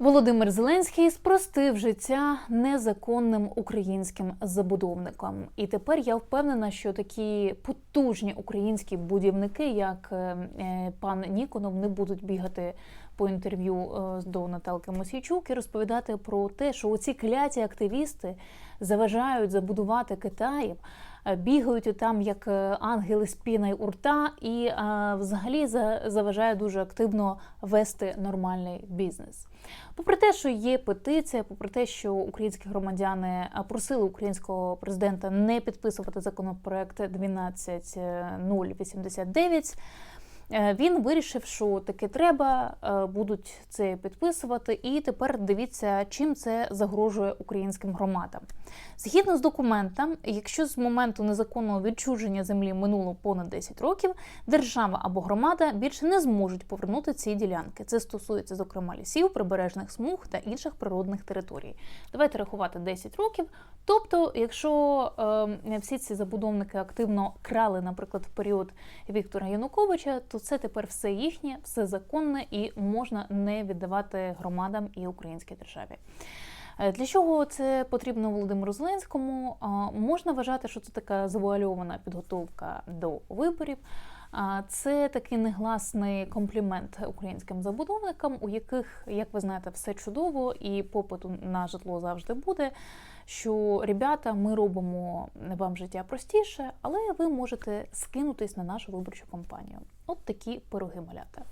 Володимир Зеленський спростив життя незаконним українським забудовникам. І тепер я впевнена, що такі потужні українські будівники, як е, е, пан Ніконов, не будуть бігати по інтерв'ю е, до Наталки Мосійчук і розповідати про те, що оці кляті активісти заважають забудувати Китаїв. е, Бігають там як е, ангели з піною у рта, і е, взагалі за- заважає дуже активно вести нормальний бізнес. Попри те, що є петиція, попри те, що українські громадяни просили українського президента не підписувати законопроект 12089, е, він вирішив, що таки треба, е, будуть це підписувати. І тепер дивіться, чим це загрожує українським громадам. Згідно з документом, якщо з моменту незаконного відчуження землі минуло понад 10 років, держава або громада більше не зможуть повернути ці ділянки. Це стосується, зокрема, лісів, прибережних смуг та інших природних територій. Давайте рахувати 10 років. Тобто, якщо е, всі ці забудовники активно крали, наприклад, в період Віктора Януковича, то це тепер все їхнє, все законне і можна не віддавати громадам і українській державі. Е, Для чого це потрібно Володимиру Зеленському? Можна вважати, що це така завуальована підготовка до виборів. Це такий негласний комплімент українським забудовникам, у яких, як ви знаєте, все чудово і попиту на житло завжди буде. Що ребята, ми робимо вам життя простіше, але ви можете скинутись на нашу виборчу кампанію. От такі пироги малята.